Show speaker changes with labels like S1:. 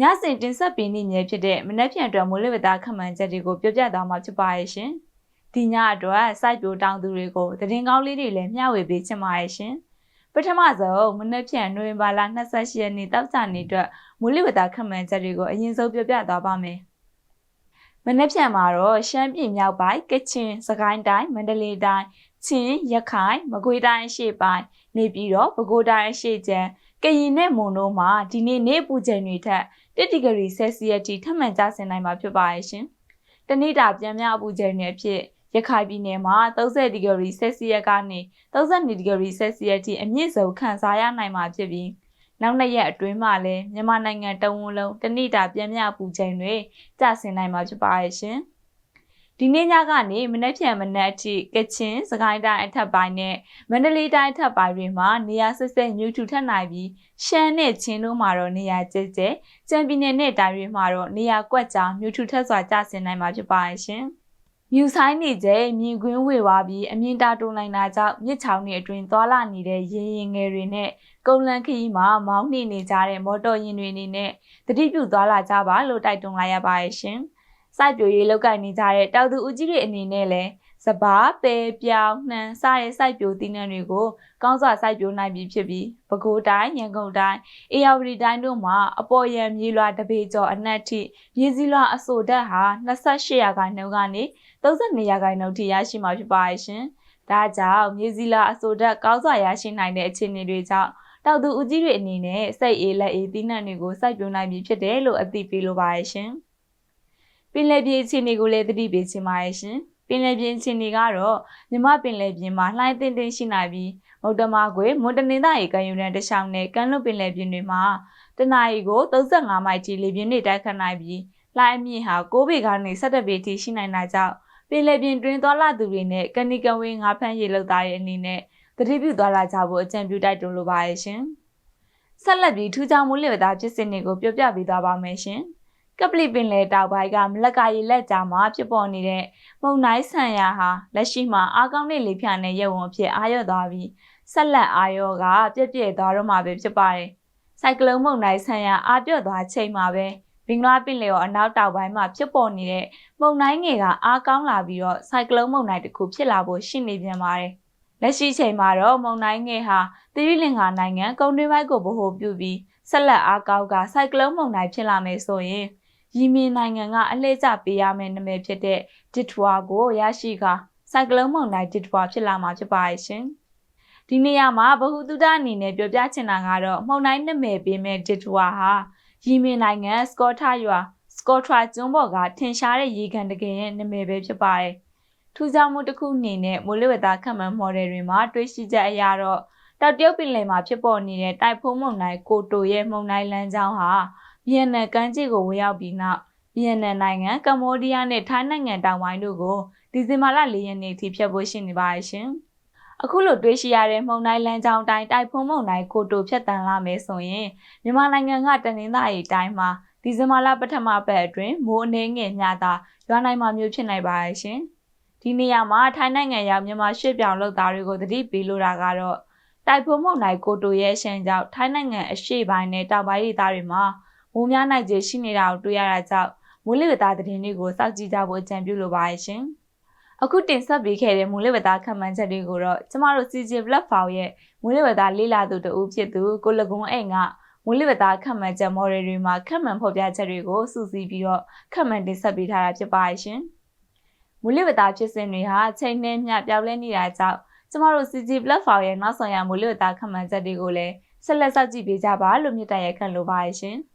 S1: ညစဉ်တင်ဆက်ပေးနေမြဲဖြစ်တဲ့မနက်ဖြန်အတွက်မိုးလေဝသခန့်မှန်းချက်တွေကိုပြောပြသွားမှာဖြစ်ပါရဲ့ရှင်။ဒီညအတွက်စိုက်ပျိုးတောင်သူတွေကိုသတင်းကောင်းလေးတွေလည်းမျှဝေပေးချင်ပါရဲ့ရှင်။ပထမဆုံးမနက်ဖြန်နိုဝင်ဘာလ28ရက်နေ့တောက်ကြနေ့အတွက်မိုးလေဝသခန့်မှန်းချက်တွေကိုအရင်ဆုံးပြောပြသွားပါမယ်။မနက်ဖြန်မှာတော့ရှမ်းပြည်မြောက်ပိုင်းကချင်စကိုင်းတိုင်းမန္တလေးတိုင်း ချင်းရခိုင်မကွေးတိုင်းအရှေ့ပိုင်းနေပြည်တော်ပဲခူးတိုင်းအရှေ့ကျန်းကရင်နဲ့မွန်တို့မှာဒီနေ့နေ့ပူချိန်တွေထက်1ဒီဂရီဆဲလ်စီယပ်ထိထပ်မံကျဆင်းနိုင်မှာဖြစ်ပါရဲ့ရှင်။တနေ့တာပြန်မြောက်ပူချိန်တွေအဖြစ်ရခိုင်ပြည်နယ်မှာ30ဒီဂရီဆဲလ်စီယပ်ကနေ32ဒီဂရီဆဲလ်စီယပ်ထိအမြင့်ဆုံးခံစားရနိုင်မှာဖြစ်ပြီးနောက်နှစ်ရက်အတွင်းမှာလည်းမြန်မာနိုင်ငံတဝန်းလုံးတနေ့တာပြန်မြောက်ပူချိန်တွေကျဆင်းနိုင်မှာဖြစ်ပါရဲ့ရှင်။ ဒီနေ့ညကနေမနက်ဖြန်မနက်အထိကချင်စကိုင်းတိုင်းအထက်ပိုင်းနဲ့မန္တလေးတိုင်းအထက်ပိုင်းတွေမှာနေရာဆက်ဆက်ညှို့ထူထပ်နိုင်ပြီးရှမ်းနဲ့ချင်းတို့မှာတော့နေရာကျကျကြံပြည်နယ်နဲ့တိုင်းတွေမှာတော့နေရာကွက်ကြားညှို့ထူထပ်စွာကျဆင်းနိုင်မှာဖြစ်ပါရဲ့ရှင်။မြူဆိုင်နေကျမြင်ကွင်းဝေဝါပြီးအမြင့်တာတိုးနိုင်တာကြောင့်မြစ်ချောင်းတွေအတွင်သွာလာနေတဲ့ရေရင်ငယ်တွေနဲ့ကုန်းလန်းခရီးမှာမောင်းနှင်နေကြတဲ့မော်တော်ယာဉ်တွေအနေနဲ့တတိပြုသွားလာကြပါလို့တိုက်တွန်းလိုက်ရပါရဲ့ရှင်။ စိုက်ပျိုးရေးလုပ်ကိုင်နေကြတဲ့တောင်သူဦးကြီးတွေအနေနဲ့လည်းစပါးပဲပြောင်းနှံစတဲ့စိုက်ပျိုးသီးနှံတွေကိုကောင်းစွာစိုက်ပျိုးနိုင်ပြီဖြစ်ပြီးပဲခူးတိုင်းရန်ကုန်တိုင်းအေရဝတီတိုင်းတို့မှာအပေါ်ရန်မြေလွှာတပေကျော်အနက်ထိမြေစည်းလွှာအဆိုဓာတ်ဟာ28ရာခိုင်နှုန်းကနေ32ရာခိုင်နှုန်းထိရရှိမှာဖြစ်ပါရဲ့ရှင်။ဒါကြောင့်မြေစည်းလွှာအဆိုဓာတ်ကောင်းစွာရရှိနိုင်တဲ့အခြေအနေတွေကြောင့်တောက်သူဦးကြီးတွေအနေနဲ့စိတ်အေးလက်အေးသီးနှံတွေကိုစိုက်ပျိုးနိုင်ပြီဖြစ်တယ်လို့အသိပေးလိုပါရဲ့ရှင်။ ပင်လယ်ပြင်အခြေအနေကိုလည်းသတိပေးချင်ပါရဲ့ရှင်။ပင်လယ်ပြင်အခြေအနေကတော့မြမပင်လယ်ပြင်မှာလှိုင်းတင်တင်ရှိနိုင်ပြီးမုတ်တမကွေမွန်တနင်္သာရီကမ်းရိုးတန်းတစ်လျှောက်နဲ့ကမ်းလွတ်ပင်လယ်ပြင်တွေမှာတနအီကို35မိုင်ထိလေပြင်းတွေတိုက်ခတ်နိုင်ပြီးလှိုင်းအမြင့်ဟာ6ပေကနေ17ပေထိရှိနိုင်တာကြောင့်ပင်လယ်ပြင်တွင်သွားလာသူတွေနဲ့ကဏီကဝင်းငါးဖမ်းရေလုပ်သားရဲ့အနေနဲ့တတိပြုသွားလာကြဖို့အကြံပြုတိုက်တွန်းလိုပါရဲ့ရှင်။ဆက်လက်ပြီးထူးခြားမှုလျက်သားဖြစ်စဉ်တွေကိုပြောပြပေးသွားပါမယ်ရှင်။ ကပလီပင်လယ်တောင်ပိုင်းကမလက်ကရီလက်ကြားမှာဖြစ်ပေါ်နေတဲ့မုန်တိုင်းဆန်ရဟာလက်ရှိမှာအားကောင်းတဲ့လေဖြာနဲ့ရက်ဝန်းဖြစ်အာရုံသွားပြီးဆက်လက်အာရုံကပြည့်ပြည့်သွားတော့မှာပဲဖြစ်ပါတယ်။စိုက်ကလုန်းမုန်တိုင်းဆန်ရအားပြော့သွားချိန်မှာပဲဘင်္ဂလားပင်လယ်ော်အနောက်တောင်ပိုင်းမှာဖြစ်ပေါ်နေတဲ့မုန်တိုင်းငယ်ကအားကောင်းလာပြီးတော့စိုက်ကလုန်းမုန်တိုင်းတစ်ခုဖြစ်လာဖို့ရှိနေပြန်ပါတယ်။လက်ရှိချိန်မှာတော့မုန်တိုင်းငယ်ဟာသီရိလင်္ကာနိုင်ငံကုန်းတွင်းပိုင်းကိုဗဟိုပြုပြီးဆက်လက်အားကောင်းကစိုက်ကလုန်းမုန်တိုင်းဖြစ်လာမယ်ဆိုရင် ယီမင်နိုင်ငံကအလှည့်ကျပေးရမယ့်နာမည်ဖြစ်တဲ့ဒစ်ထွာကိုရရှိကစိုက်ကလုန်းမုန်တိုင်းဒစ်ထွာဖြစ်လာမှာဖြစ်ပါရဲ့ရှင်။ဒီနေရာမှာဗဟုသုတအနေနဲ့ပြောပြချင်တာကတော့မုန်တိုင်းနာမည်ပေးမဲ့ဒစ်ထွာဟာယီမင်နိုင်ငံစကော့ထရွာစကော့ထရာကျွန်းပေါ်ကထင်ရှားတဲ့ရေကန်တကယ်ရဲ့နာမည်ပဲဖြစ်ပါတယ်။ထူးခြားမှုတစ်ခုအနေနဲ့မိုးလေဝသခန့်မှန်းမော်ဒယ်တွေမှာတွေးရှိချက်အရတော့တောက်တရုတ်ပင်လယ်မှာဖြစ်ပေါ်နေတဲ့တိုက်ဖုံးမုန်တိုင်းကိုတိုရဲ့မုန်တိုင်းလမ်းကြောင်းဟာ ဗီယက်နမ်ကမ်းခြေကိုဝင်ရောက်ပြီးနောက်ဗီယက်နမ်နိုင်ငံကမ္ဘောဒီးယားနဲ့ထိုင်းနိုင်ငံတောင်ပိုင်းတို့ကိုဒီဇင်ဘာလ၄ရက်နေ့ထိဖျက်ဖို့ရှိနေပါရှင်။အခုလိုတွေးရှိရတဲ့မုန်တိုင်းလမ်းကြောင်းတိုင်းတိုက်ဖုံးမုန်တိုင်းကိုတိုဖြတ်တန်းလာမယ်ဆိုရင်မြန်မာနိုင်ငံကတနင်္သာရီတိုင်းမှာဒီဇင်ဘာလပထမပတ်အတွင်းမိုးအနှင်းငယ်ညတာရွာနိုင်မှာမျိုးဖြစ်နိုင်ပါရဲ့ရှင်။ဒီနေရာမှာထိုင်းနိုင်ငံရောက်မြန်မာရွှေ့ပြောင်းလုပ်သားတွေကိုတတိပေးလိုတာကတော့တိုက်ဖုံးမုန်တိုင်းကိုတိုရဲ့ရှမ်းကြောင့်ထိုင်းနိုင်ငံအရှေ့ပိုင်းနဲ့တောင်ပိုင်းဒေသတွေမှာ မိုးများနိုင်ခြေရှိနေတာကိုတွေ့ရတာကြောင့်မိုးလေဝသသတင်းတွေကိုစောင့်ကြည့်ကြဖို့အကြံပြုလိုပါတယ်ရှင်။အခုတင်ဆက်ပေးခဲ့တဲ့မိုးလေဝသခန့်မှန်းချက်တွေကိုတော့ကျမတို့ CJ Platform ရဲ့မိုးလေဝသလေ့လာသူတဦးဖြစ်သူကိုလကွန်အိမ်ကမိုးလေဝသခန့်မှန်းချက် model တွေမှာခန့်မှန်းဖော်ပြချက်တွေကိုစုစည်းပြီးတော့ခန့်မှန်းတင်ဆက်ပေးထားတာဖြစ်ပါတယ်ရှင်။မိုးလေဝသဖြစ်စဉ်တွေဟာချိန်နဲ့မျှပြောင်းလဲနေတာကြောင့်ကျမတို့ CG Platform ရဲ့နောက်ဆောင်ရမိုးလေဝသခန့်မှန်းချက်တွေကိုလည်းဆက်လက်စောင့်ကြည့်ပေးကြပါလို့မြစ်တရက်ခံလိုပါရဲ့ရှင်။